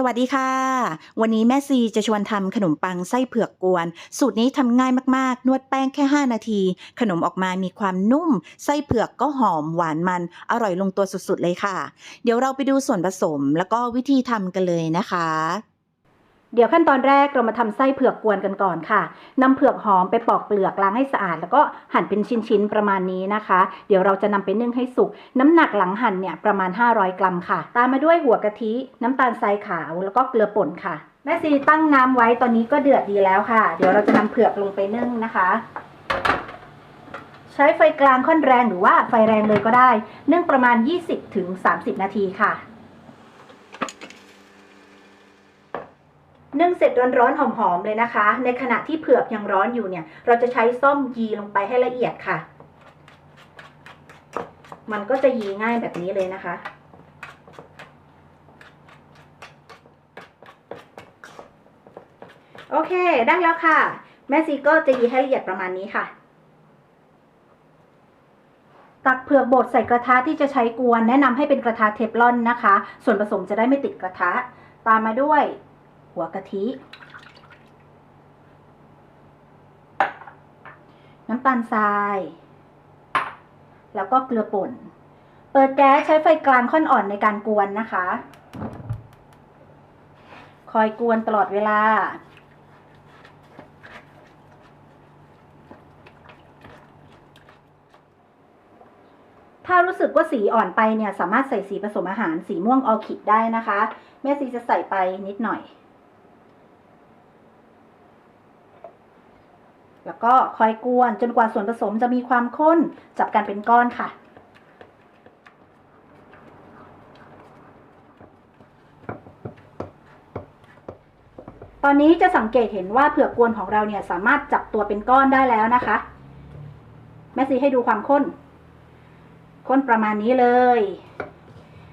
สวัสดีค่ะ วันนี้แม่ซีจะชวนทำขนมปังไส้เผือกกวน สูตรนี้ทำง่ายมากๆ นวดแป้งแค่ 5 นาที ขนมออกมามีความนุ่ม ไส้เผือกก็หอมหวานมัน อร่อยลงตัวสุดๆเลยค่ะ เดี๋ยวเราไปดูส่วนผสมแล้วก็วิธีทำกันเลยนะคะ เดี๋ยวขั้นตอนแรกเรามาทำไส้เผือกกวนกันก่อนค่ะนำเผือกหอมไปปอกเปลือกล้างให้สะอาด แล้วก็หั่นเป็นชิ้นๆประมาณนี้นะคะ เดี๋ยวเราจะนำไปนึ่งให้สุก น้ำหนักหลังหั่นเนี่ยประมาณ 500 กรัมค่ะ ตามมาด้วยหัวกะทิ น้ำตาลทรายขาวแล้วก็เกลือป่นค่ะ แม่ซีตั้งน้ำไว้ตอนนี้ก็เดือดดีแล้วค่ะ เดี๋ยวเราจะนำเผือกลงไปนึ่งนะคะ ใช้ไฟกลางค่อนแรงหรือว่าไฟแรงเลยก็ได้ นึ่งประมาณ 20-30 นาทีค่ะ นึ่งเสร็จร้อนๆหอมๆเลยนะคะ ในขณะที่เผือกยังร้อนอยู่เนี่ย เราจะใช้ส้อมยีลงไปให้ละเอียดค่ะ มันก็จะยีง่ายแบบนี้เลยนะคะ โอเค ได้แล้วค่ะ แม่ซีก็จะยีให้ละเอียดประมาณนี้ค่ะตักเผือกบดใส่กระทะที่จะใช้กวน แนะนำให้เป็นกระทะเทฟลอนนะคะ ส่วนผสมจะได้ไม่ติดกระทะ ตามมาด้วย หัวกะทิ น้ำตาลทราย แล้วก็เกลือป่น เปิดแก๊สใช้ไฟกลางค่อนอ่อนในการกวนนะคะ คอยกวนตลอดเวลาถ้ารู้สึกว่าสีอ่อนไปเนี่ยสามารถใส่สีผสมอาหารสีม่วงออคิดได้นะคะ แม่ซีจะใส่ไปนิดหน่อย แล้วก็คอยกวนจนกว่าส่วนผสมจะมีความข้นจับกันเป็นก้อนค่ะ ตอนนี้จะสังเกตเห็นว่าเผือกกวนของเราเนี่ยสามารถจับตัวเป็นก้อนได้แล้วนะคะ แม่ซีให้ดูความข้น ข้นประมาณนี้เลย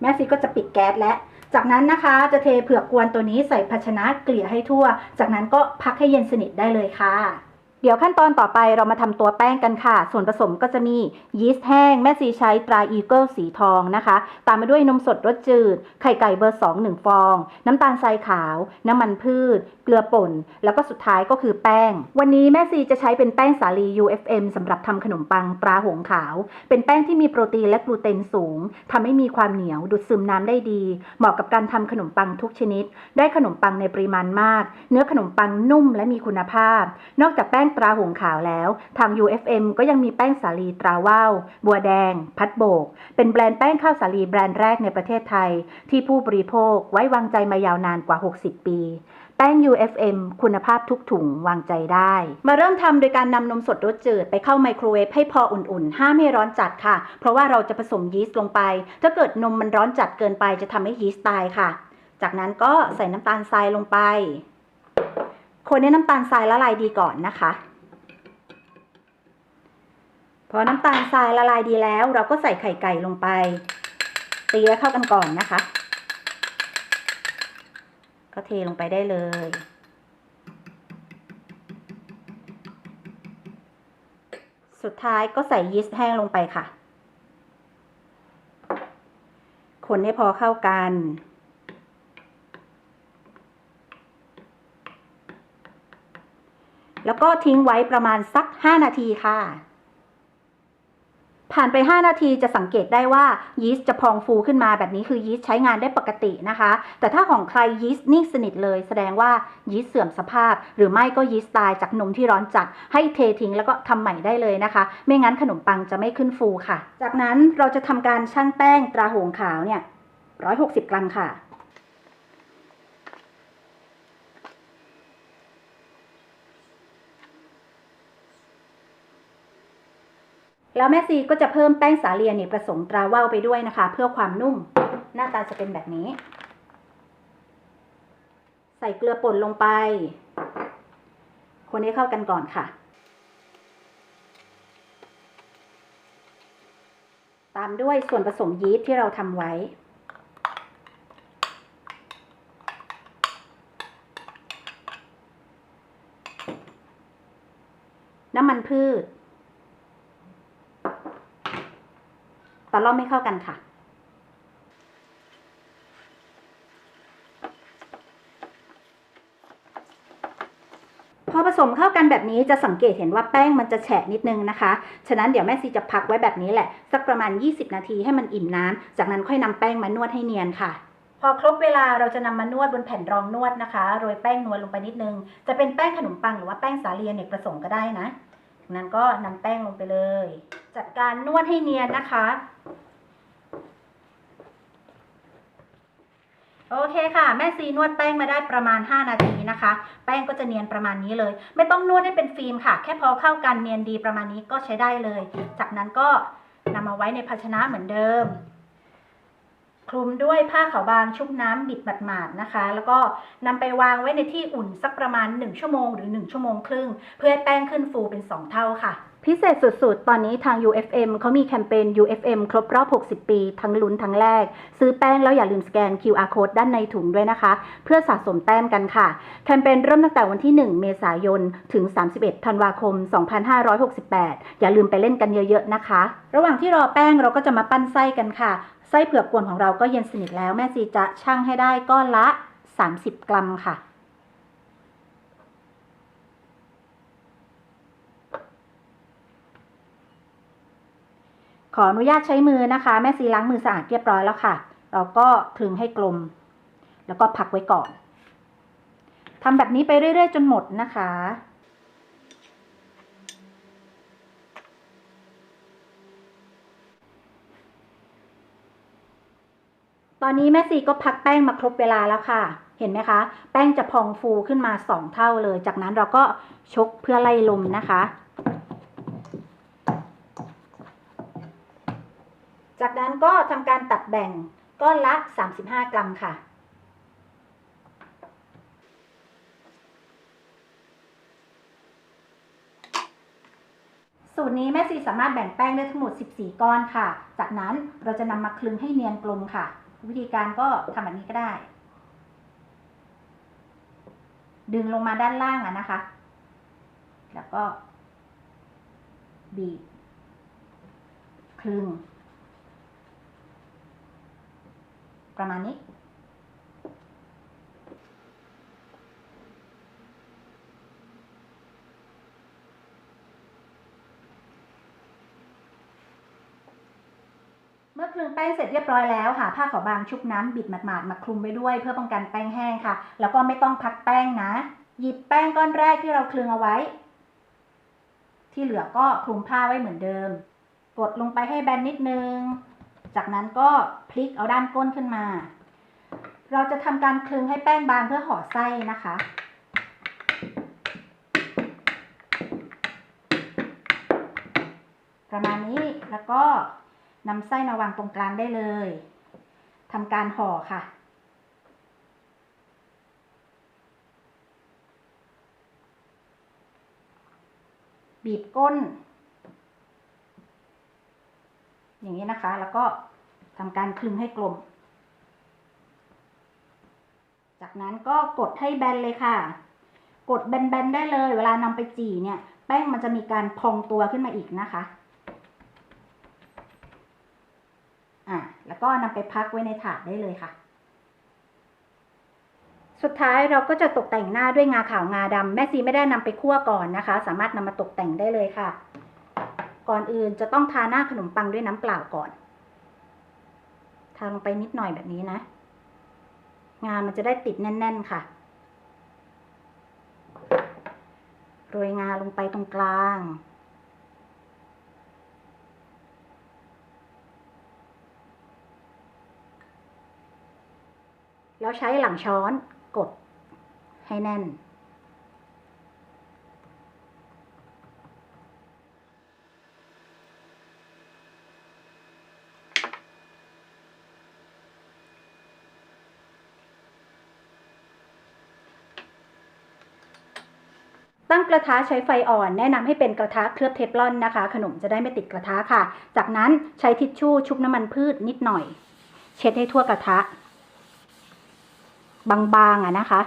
แม่ซีก็จะปิดแก๊สแล้วจากนั้นนะคะจะเทเผือกกวนตัวนี้ใส่ภาชนะเกลี่ยให้ทั่ว จากนั้นก็พักให้เย็นสนิทได้เลยค่ะ ดี๋ยวขั้นตอนต่อไปเรามาทำตัวแป้งกันค่ะ ส่วนผสมก็จะมียีสต์แห้ง แม่ซีใช้ตราอีเกิลสีทองนะคะ ตามมาด้วยนมสดรสจืด ไข่ไก่เบอร์2 1ฟอง น้ำตาลทรายขาว น้ำมันพืช เกลือป่น แล้วก็สุดท้ายก็คือแป้ง วันนี้แม่ซีจะใช้เป็นแป้งสาลี UFM สำหรับทำขนมปังตราหงขาว เป็นแป้งที่มีโปรตีนและกลูเตนสูงทำให้มีความเหนียวดูดซึมน้ำได้ดี เหมาะกับการทำขนมปังทุกชนิด ได้ขนมปังในปริมาณมาก เนื้อขนมปังนุ่มและมีคุณภาพ นอกจากแป้งตราหงขาวแล้ว ทาง UFM ก็ยังมีแป้งสาลีตราว่าวบัวแดง พัดโบก เป็นแบรนด์แป้งข้าวสาลีแบรนด์แรกในประเทศไทย ที่ผู้บริโภคไว้วางใจมายาวนานกว่า 60 ปีแป้ง UFM คุณภาพทุกถุงวางใจได้ มาเริ่มทำโดยการนำนมสดรสจืดไปเข้าไมโครเวฟให้พออุ่นๆ ห้ามให้ร้อนจัดค่ะ เพราะว่าเราจะผสมยีสต์ลงไป ถ้าเกิดนมมันร้อนจัดเกินไปจะทำให้ยีสต์ตายค่ะ จากนั้นก็ใส่น้ำตาลทรายลงไป คนให้น้ำตาลทรายละลายดีก่อนนะคะ พอน้ำตาลทรายละลายดีแล้ว เราก็ใส่ไข่ไก่ลงไปตีให้เข้ากันก่อนนะคะ ก็เทลงไปได้เลยสุดท้ายก็ใส่ยีสต์แห้งลงไปค่ะ คนให้พอเข้ากัน แล้วก็ทิ้งไว้ประมาณสัก 5 นาทีค่ะ ผ่านไป 5 นาทีจะสังเกตได้ว่ายีสต์จะพองฟูขึ้นมาแบบนี้คือยีสต์ใช้งานได้ปกตินะคะ แต่ถ้าของใครยีสต์นิ่งสนิทเลยแสดงว่ายีสต์เสื่อมสภาพ หรือไม่ก็ยีสต์ตายจากนมที่ร้อนจัด ให้เททิ้งแล้วก็ทำใหม่ได้เลยนะคะ ไม่งั้นขนมปังจะไม่ขึ้นฟูค่ะ จากนั้นเราจะทำการชั่งแป้งตราหงขาวเนี่ย160 กรัมค่ะ แล้วแม่ซีก็จะเพิ่มแป้งสาลีเนกประสงค์ตราว่าวไปด้วยนะคะ เพื่อความนุ่ม หน้าตาจะเป็นแบบนี้ ใส่เกลือป่นลงไป คนให้เข้ากันก่อนค่ะ ตามด้วยส่วนผสมยีสต์ที่เราทำไว้ น้ำมันพืช อลล่อมให้เข้ากันค่ะ พอผสมเข้ากันแบบนี้จะสังเกตเห็นว่าแป้งมันจะแฉะนิดนึงนะคะ ฉะนั้นเดี๋ยวแม่ซีจะพักไว้แบบนี้แหละ สักประมาณ 20 นาทีให้มันอิ่มน้ำ จากนั้นค่อยนำแป้งมานวดให้เนียนค่ะพอครบเวลาเราจะนำมานวดบนแผ่นรองนวดนะคะ โรยแป้งนวลลงไปนิดนึง จะเป็นแป้งขนมปังหรือว่าแป้งสาลีเนี่ยประสงค์ก็ได้นะ นั้นก็นำแป้งลงไปเลย จัดการนวดให้เนียนนะคะ โอเคค่ะ แม่ซีนวดแป้งมาได้ประมาณ 5 นาทีนะคะ แป้งก็จะเนียนประมาณนี้เลย ไม่ต้องนวดให้เป็นฟิล์มค่ะ แค่พอเข้ากันเนียนดีประมาณนี้ก็ใช้ได้เลย จากนั้นก็นำมาไว้ในภาชนะเหมือนเดิม คลุมด้วยผ้าขาวบางชุบน้ำบิดหมาดๆนะคะ แล้วก็นำไปวางไว้ในที่อุ่นสักประมาณ 1 ชั่วโมงหรือ 1 ชั่วโมงครึ่ง เพื่อให้แป้งขึ้นฟูเป็น 2 เท่าค่ะ พิเศษสุดๆ ตอนนี้ทาง UFM เขามีแคมเปญ UFM ครบรอบ 60 ปี ทั้งลุ้นทั้งแรก ซื้อแป้งแล้วอย่าลืมสแกน QR code ด้านในถุงด้วยนะคะ เพื่อสะสมแต้มกันค่ะ แคมเปญเริ่มตั้งแต่วันที่ 1 เมษายน ถึง 31 ธันวาคม 2568 อย่าลืมไปเล่นกันเยอะๆนะคะ ระหว่างที่รอแป้งเราก็จะมาปั้นไส้กันค่ะ ไส้เผือกกวนของเราก็เย็นสนิทแล้วแม่ซีจะชั่งให้ได้ก้อนละ 30 กรัมค่ะ ขออนุญาตใช้มือนะคะ แม่ซีล้างมือสะอาดเรียบร้อยแล้วค่ะ เราก็คลึงให้กลม แล้วก็พักไว้ก่อนทำแบบนี้ไปเรื่อยๆ จนหมดนะคะ ตอนนี้แม่ซีก็พักแป้งมาครบเวลาแล้วค่ะ เห็นไหมคะ แป้งจะพองฟูขึ้นมาสองเท่าเลย จากนั้นเราก็ชกเพื่อไล่ลมนะคะ จากนั้นก็ทำการตัดแบ่งก้อนละ 35 กรัมค่ะสูตรนี้แม่ซีสามารถแบ่งแป้งได้ทั้งหมด 14 ก้อนค่ะ จากนั้นเราจะนำมาคลึงให้เนียนกลมค่ะ วิธีการก็ทำแบบนี้ก็ได้ ดึงลงมาด้านล่างอะนะคะ แล้วก็ บีบคลึงประมาณนี้ เมื่อคลึง แป้งเสร็จเรียบร้อยแล้วค่ะผ้าขาวบางชุบน้ำบิดหมาดๆมาคลุมไว้ด้วย เพื่อป้องกันแป้งแห้งค่ะ แล้วก็ไม่ต้องพักแป้งนะ หยิบแป้งก้อนแรกที่เราคลึงเอาไว้ ที่เหลือก็คลุมผ้าไว้เหมือนเดิม กดลงไปให้แบนนิดนึง จากนั้นก็พลิกเอาด้านก้นขึ้นมา เราจะทำการคลึงให้แป้งบางเพื่อห่อไส้นะคะประมาณนี้แล้วก็ นำไส้มาวางตรงกลางได้เลยทำการห่อค่ะ บีบก้น อย่างนี้นะคะ แล้วก็ทำการคลึงให้กลม จากนั้นก็กดให้แบนเลยค่ะ กดแบนๆได้เลย เวลานำไปจี่เนี่ย แป้งมันจะมีการพองตัวขึ้นมาอีกนะคะ อะ แล้วก็นำไปพักไว้ในถาดได้เลยค่ะ สุดท้ายเราก็จะตกแต่งหน้าด้วยงาขาวงาดำแม่ซีไม่ได้นำไปคั่วก่อนนะคะ สามารถนำมาตกแต่งได้เลยค่ะ ก่อนอื่นจะต้องทาหน้าขนมปังด้วยน้ำเปล่าก่อน ทาลงไปนิดหน่อยแบบนี้นะ งามันจะได้ติดแน่น ๆค่ะโรยงาลงไปตรงกลาง แล้วใช้หลังช้อนกดให้แน่น ตั้งกระทะใช้ไฟอ่อน แนะนำให้เป็นกระทะเคลือบเทฟลอนนะคะ ขนมจะได้ไม่ติดกระทะค่ะ จากนั้นใช้ทิชชู่ชุบน้ำมันพืชนิดหน่อย เช็ดให้ทั่วกระทะ บางๆอะนะคะ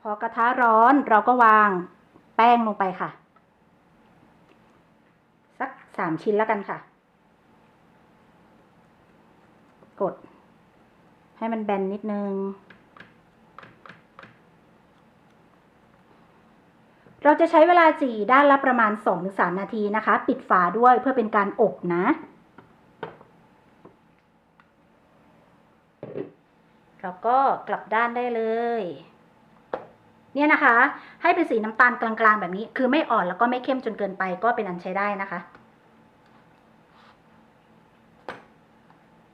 พอกระทะร้อนเราก็วางแป้งลงไปค่ะ สักสามชิ้นแล้วกันค่ะ กด ให้มันแบนนิดนึง เราจะใช้เวลาจี่ด้านละประมาณ 2-3 นาทีนะคะ ปิดฝาด้วยเพื่อเป็นการอบนะ แล้ว ก็กลับด้านได้เลย เนี่ยนะคะ ให้เป็นสีน้ำตาลกลางๆแบบนี้ คือไม่อ่อนแล้วก็ไม่เข้มจนเกินไปก็เป็นอันใช้ได้นะคะ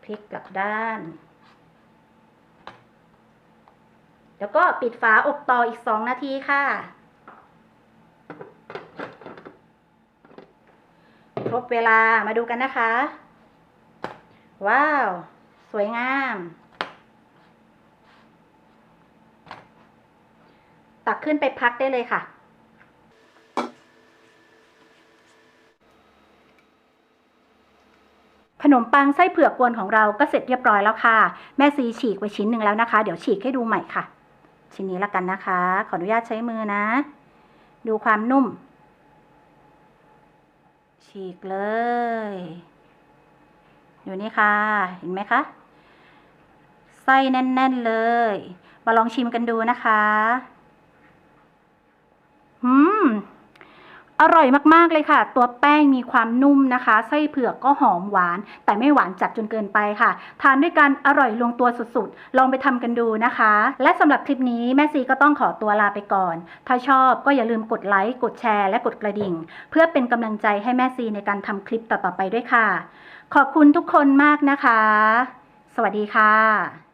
พลิกกลับด้าน แล้วก็ปิดฝาอบต่ออีก 2 นาทีค่ะครบเวลามาดูกันนะคะ ว้าว สวยงาม ตักขึ้นไปพักได้เลยค่ะ ขนมปังไส้เผือกกวนของเราก็เสร็จเรียบร้อยแล้วค่ะ แม่ซีฉีกไปชิ้นหนึ่งแล้วนะคะ เดี๋ยวฉีกให้ดูใหม่ค่ะ ชิ้นนี้ละกันนะคะ ขออนุญาตใช้มือนะ ดูความนุ่ม ฉีกเลยอยู่นี่ค่ะ เห็นไหมคะไส้แน่น ๆ เลย มาลองชิมกันดูนะคะอืม อร่อยมากๆเลยค่ะ ตัวแป้งมีความนุ่มนะคะ ไส้เผือกก็หอมหวาน แต่ไม่หวานจัดจนเกินไปค่ะ ทานด้วยกันอร่อยลงตัวสุดๆ ลองไปทำกันดูนะคะ และสำหรับคลิปนี้แม่ซีก็ต้องขอตัวลาไปก่อน ถ้าชอบก็อย่าลืมกดไลค์ กดแชร์ และกดกระดิ่ง เพื่อเป็นกำลังใจให้แม่ซีในการทำคลิปต่อๆไปด้วยค่ะ ขอบคุณทุกคนมากนะคะ สวัสดีค่ะ